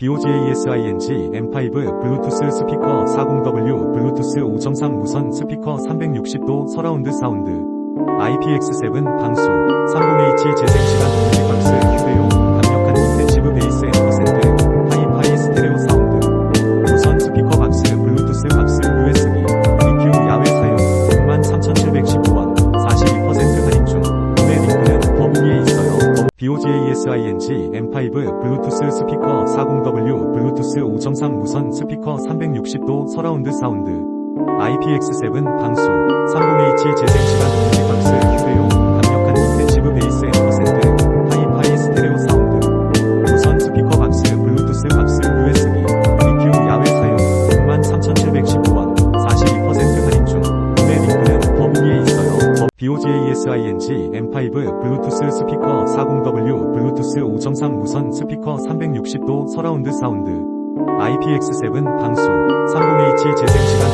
BOGASING M5 블루투스 스피커 40W 블루투스 5.3 무선 스피커 360도 서라운드 사운드. IPX7 방수. 30H 재생시간 있어요 BOGASING M5 블루투스 스피커 40W 블루투스 5.3 무선 스피커 360도 서라운드 사운드. IPX7 방수 30H 재생시간 있어요 BOGASING M5 블루투스 스피커 40W 블루투스 5.3 무선 스피커 360도 서라운드 사운드. IPX7 방수. 30H 재생시간